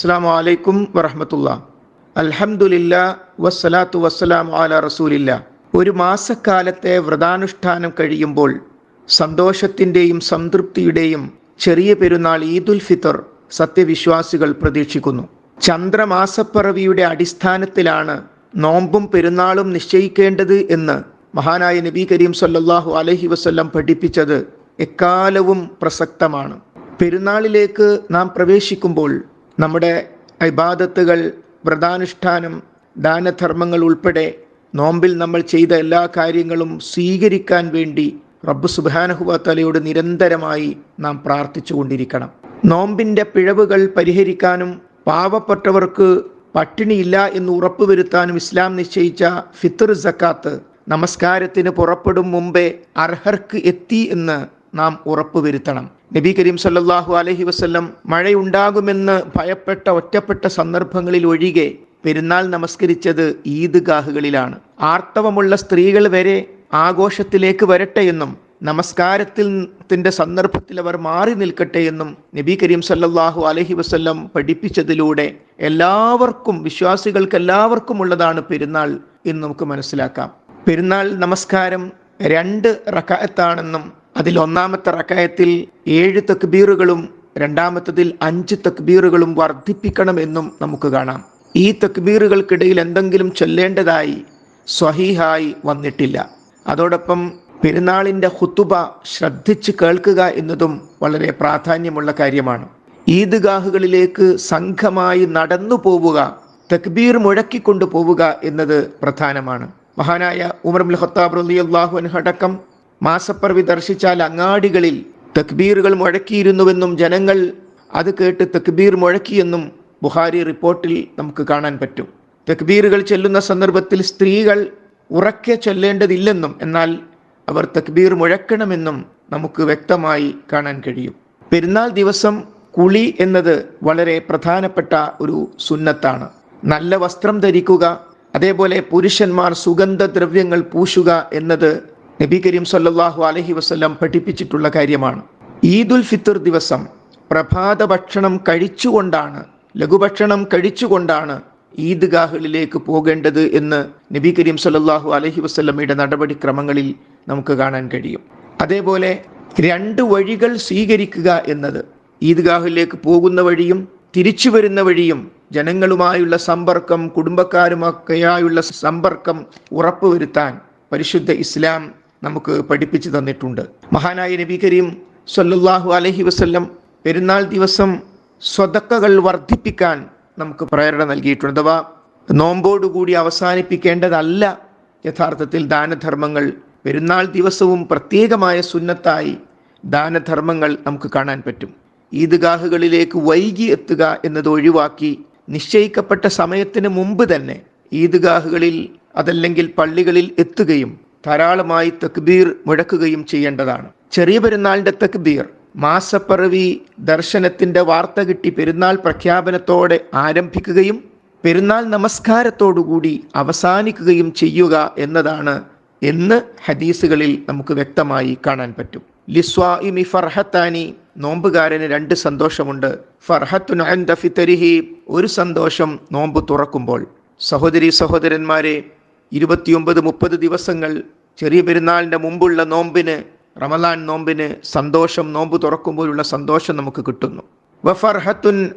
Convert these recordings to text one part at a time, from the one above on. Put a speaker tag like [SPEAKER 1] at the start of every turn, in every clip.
[SPEAKER 1] അസ്സാം വലൈക്കും വറഹമത്തുള്ള. അലഹമുല്ല വസ്സലാത്തു വസ്സലാം അല റസൂലില്ല. ഒരു മാസക്കാലത്തെ വ്രതാനുഷ്ഠാനം കഴിയുമ്പോൾ സന്തോഷത്തിന്റെയും സംതൃപ്തിയുടെയും ചെറിയ പെരുന്നാൾ ഈദുൽ ഫിത്തർ സത്യവിശ്വാസികൾ പ്രതീക്ഷിക്കുന്നു. ചന്ദ്രമാസപ്പിറവിയുടെ അടിസ്ഥാനത്തിലാണ് നോമ്പും പെരുന്നാളും നിശ്ചയിക്കേണ്ടത് എന്ന് മഹാനായ നബി കരീം സല്ലാഹു അലഹി വസല്ലം പഠിപ്പിച്ചത് എക്കാലവും പ്രസക്തമാണ്. പെരുന്നാളിലേക്ക് നാം പ്രവേശിക്കുമ്പോൾ നമ്മുടെ ഇബാദത്തുകൾ വ്രതാനുഷ്ഠാനം ദാനധർമ്മങ്ങൾ ഉൾപ്പെടെ നോമ്പിൽ നമ്മൾ ചെയ്ത എല്ലാ കാര്യങ്ങളും സ്വീകരിക്കാൻ വേണ്ടി റബ്ബ് സുബാനഹുബത്തലയോട് തലയോട് നിരന്തരമായി നാം പ്രാർത്ഥിച്ചു കൊണ്ടിരിക്കണം. നോമ്പിന്റെ പിഴവുകൾ പരിഹരിക്കാനും പാവപ്പെട്ടവർക്ക് പട്ടിണിയില്ല എന്ന് ഉറപ്പുവരുത്താനും ഇസ്ലാം നിശ്ചയിച്ച ഫിത്തർ സക്കാത്ത് നമസ്കാരത്തിന് പുറപ്പെടും മുമ്പേ അർഹർക്ക് എത്തി എന്ന് നാം ഉറപ്പുവരുത്തണം. നബി കരീം സല്ലാഹു അലഹി വസ്ല്ലം മഴയുണ്ടാകുമെന്ന് ഭയപ്പെട്ട ഒറ്റപ്പെട്ട സന്ദർഭങ്ങളിൽ ഒഴികെ പെരുന്നാൾ നമസ്കരിച്ചത് ഈദ്ഗാഹുകളിലാണ്. ആർത്തവമുള്ള സ്ത്രീകൾ വരെ ആഘോഷത്തിലേക്ക് വരട്ടെ എന്നും നമസ്കാരത്തിൽ ത്തിന്റെ സന്ദർഭത്തിൽ അവർ മാറി നിൽക്കട്ടെ എന്നും നബി കരീം സല്ലാഹു അലഹി വസ്ല്ലം പഠിപ്പിച്ചതിലൂടെ എല്ലാവർക്കും വിശ്വാസികൾക്ക് എല്ലാവർക്കും ഉള്ളതാണ് പെരുന്നാൾ എന്ന് നമുക്ക് മനസ്സിലാക്കാം. പെരുന്നാൾ നമസ്കാരം രണ്ട് റക്കായത്താണെന്നും അതിൽ ഒന്നാമത്തെ റക്കായത്തിൽ ഏഴ് തക്ബീറുകളും രണ്ടാമത്തതിൽ അഞ്ച് തക്ബീറുകളും വർദ്ധിപ്പിക്കണമെന്നും നമുക്ക് കാണാം. ഈ തക്ബീറുകൾക്കിടയിൽ എന്തെങ്കിലും ചൊല്ലേണ്ടതായി സ്വഹീഹായി വന്നിട്ടില്ല. അതോടൊപ്പം പെരുന്നാളിന്റെ ഹുത്തുബ ശ്രദ്ധിച്ച് കേൾക്കുക എന്നതും വളരെ പ്രാധാന്യമുള്ള കാര്യമാണ്. ഈദ്ഗാഹുകളിലേക്ക് സംഘമായി നടന്നു പോവുക തക്ബീർ മുഴക്കിക്കൊണ്ടു പോവുക എന്നത് പ്രധാനമാണ്. മഹാനായ ഉമർ മുൽ ഖത്താബ് റളിയല്ലാഹു അൻഹു അടക്കം മാസപ്പിറവി ദർശിച്ചാൽ അങ്ങാടികളിൽ തക്ബീറുകൾ മുഴക്കിയിരുന്നുവെന്നും ജനങ്ങൾ അത് കേട്ട് തക്ബീർ മുഴക്കിയെന്നും ബുഹാരി റിപ്പോർട്ടിൽ നമുക്ക് കാണാൻ പറ്റും. തക്ബീറുകൾ ചെല്ലുന്ന സന്ദർഭത്തിൽ സ്ത്രീകൾ ഉറക്കെ ചൊല്ലേണ്ടതില്ലെന്നും എന്നാൽ അവർ തക്ബീർ മുഴക്കണമെന്നും നമുക്ക് വ്യക്തമായി കാണാൻ കഴിയും. പെരുന്നാൾ ദിവസം കുളി എന്നത് വളരെ പ്രധാനപ്പെട്ട ഒരു സുന്നത്താണ്. നല്ല വസ്ത്രം ധരിക്കുക അതേപോലെ പുരുഷന്മാർ സുഗന്ധദ്രവ്യങ്ങൾ പൂശുക എന്നത് നബി കരീം സല്ലാഹു അലഹി വസ്ല്ലാം പഠിപ്പിച്ചിട്ടുള്ള കാര്യമാണ്. ഈദുൽ ഫിത്തർ ദിവസം പ്രഭാത ഭക്ഷണം കഴിച്ചുകൊണ്ടാണ് ലഘുഭക്ഷണം കഴിച്ചുകൊണ്ടാണ് ഈദ്ഗാഹുകളിലേക്ക് പോകേണ്ടത് എന്ന് നബി കരീം സല്ലാഹു അലഹി വസ്ല്ലമ്മയുടെ നടപടിക്രമങ്ങളിൽ നമുക്ക് കാണാൻ കഴിയും. അതേപോലെ രണ്ട് വഴികൾ സ്വീകരിക്കുക എന്നത് ഈദ്ഗാഹിലേക്ക് പോകുന്ന വഴിയും തിരിച്ചു വരുന്ന വഴിയും ജനങ്ങളുമായുള്ള സമ്പർക്കം കുടുംബക്കാരുമൊക്കെയായുള്ള സമ്പർക്കം ഉറപ്പുവരുത്താൻ പരിശുദ്ധ ഇസ്ലാം നമുക്ക് പഠിപ്പിച്ചു തന്നിട്ടുണ്ട്. മഹാനായ നബി കരീം സല്ലാഹു അലഹി വസ്ല്ലം പെരുന്നാൾ ദിവസം സ്വതക്കകൾ വർദ്ധിപ്പിക്കാൻ നമുക്ക് പ്രേരണ നൽകിയിട്ടുണ്ട്. അഥവാ നോമ്പോടുകൂടി അവസാനിപ്പിക്കേണ്ടതല്ല യഥാർത്ഥത്തിൽ ദാനധർമ്മങ്ങൾ. പെരുന്നാൾ ദിവസവും പ്രത്യേകമായ സുന്നത്തായി ദാനധർമ്മങ്ങൾ നമുക്ക് കാണാൻ പറ്റും. ഈദ്ഗാഹുകളിലേക്ക് വൈകി എത്തുക എന്നത് ഒഴിവാക്കി നിശ്ചയിക്കപ്പെട്ട സമയത്തിന് മുമ്പ് തന്നെ ഈദ്ഗാഹുകളിൽ അതല്ലെങ്കിൽ പള്ളികളിൽ എത്തുകയും ധാരാളമായി തക്ബീർ മുഴക്കുകയും ചെയ്യേണ്ടതാണ്. ചെറിയ പെരുന്നാളിന്റെ തക്ബീർ മാസപ്പിറവി ദർശനത്തിന്റെ വാർത്ത കിട്ടി പെരുന്നാൾ പ്രഖ്യാപനത്തോടെ ആരംഭിക്കുകയും പെരുന്നാൾ നമസ്കാരത്തോടുകൂടി അവസാനിക്കുകയും ചെയ്യുക എന്നതാണ് എന്ന് ഹദീസുകളിൽ നമുക്ക് വ്യക്തമായി കാണാൻ പറ്റും. ലിസ്വാഇമി ഫർഹത്താനി നോമ്പുകാരന് രണ്ട് സന്തോഷമുണ്ട്. ഫർഹത്തുൻ ഫിത്തരിഹി ഒരു സന്തോഷം നോമ്പ് തുറക്കുമ്പോൾ. സഹോദരി സഹോദരന്മാരെ ഇരുപത്തിയൊമ്പത് മുപ്പത് ദിവസങ്ങൾ ചെറിയ പെരുന്നാളിന്റെ മുമ്പുള്ള നോമ്പിന് റമലാൻ നോമ്പിന് സന്തോഷം നോമ്പ് തുറക്കുമ്പോഴുള്ള സന്തോഷം നമുക്ക് കിട്ടുന്നു. വഫർഹത്തുൻ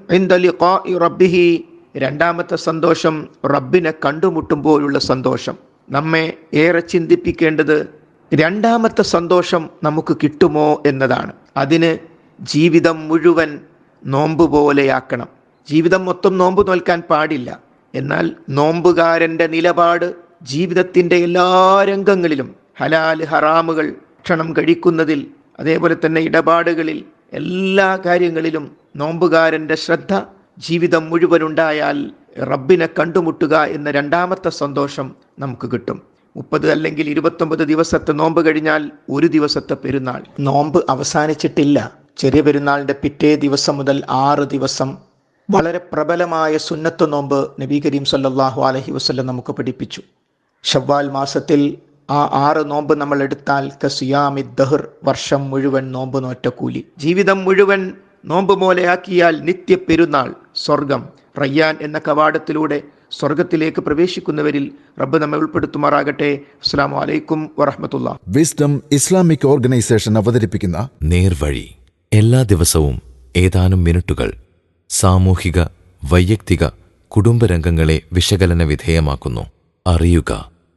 [SPEAKER 1] റബ്ബിഹി രണ്ടാമത്തെ സന്തോഷം റബ്ബിനെ കണ്ടുമുട്ടുമ്പോഴുള്ള സന്തോഷം. നമ്മെ ഏറെ ചിന്തിപ്പിക്കേണ്ടത് രണ്ടാമത്തെ സന്തോഷം നമുക്ക് കിട്ടുമോ എന്നതാണ്. അതിന് ജീവിതം മുഴുവൻ നോമ്പ് പോലെയാക്കണം. ജീവിതം മൊത്തം നോമ്പ് നോൽക്കാൻ പാടില്ല. എന്നാൽ നോമ്പുകാരന്റെ നിലപാട് ജീവിതത്തിന്റെ എല്ലാ രംഗങ്ങളിലും ഹലാൽ ഹറാമുകൾ ഭക്ഷണം കഴിക്കുന്നതിൽ അതേപോലെ തന്നെ ഇടപാടുകളിൽ എല്ലാ കാര്യങ്ങളിലും നോമ്പുകാരന്റെ ശ്രദ്ധ ജീവിതം മുഴുവനുണ്ടായാൽ റബ്ബിനെ കണ്ടുമുട്ടുക എന്ന രണ്ടാമത്തെ സന്തോഷം നമുക്ക് കിട്ടും. മുപ്പത് അല്ലെങ്കിൽ ഇരുപത്തൊമ്പത് ദിവസത്തെ നോമ്പ് കഴിഞ്ഞാൽ ഒരു ദിവസത്തെ പെരുന്നാൾ. നോമ്പ് അവസാനിച്ചിട്ടില്ല. ചെറിയ പെരുന്നാളിന്റെ പിറ്റേ ദിവസം മുതൽ ആറ് ദിവസം വളരെ പ്രബലമായ സുന്നത്ത് നോമ്പ് നബി കരീം സല്ലാഹു അലഹി വസ്ല്ലം നമുക്ക് പഠിപ്പിച്ചു. ഷവ്വാൽ മാസത്തിൽ ആ ആറ് നോമ്പ് നമ്മൾ എടുത്താൽ കസിയാമി ദഹർ വർഷം മുഴുവൻ നോമ്പ് നോറ്റ കൂലി ജീവിതം മുഴുവൻ നോമ്പ് പോലെയാക്കിയാൽ നിത്യ പെരുന്നാൾ സ്വർഗം റയ്യാൻ എന്ന കവാടത്തിലൂടെ സ്വർഗത്തിലേക്ക് പ്രവേശിക്കുന്നവരിൽ റബ്ബ് നമ്മെ ഉൾപ്പെടുത്തുമാറാകട്ടെ. അസ്സാം വലൈക്കും വറഹമത്തുള്ള
[SPEAKER 2] വിസ്ഡം ഇസ്ലാമിക് ഓർഗനൈസേഷൻ അവതരിപ്പിക്കുന്ന
[SPEAKER 3] നേർവഴി. എല്ലാ ദിവസവും ഏതാനും മിനിറ്റുകൾ സാമൂഹിക വൈയക്തിക കുടുംബരംഗങ്ങളെ വിശകലന വിധേയമാക്കുന്നു. അറിയുക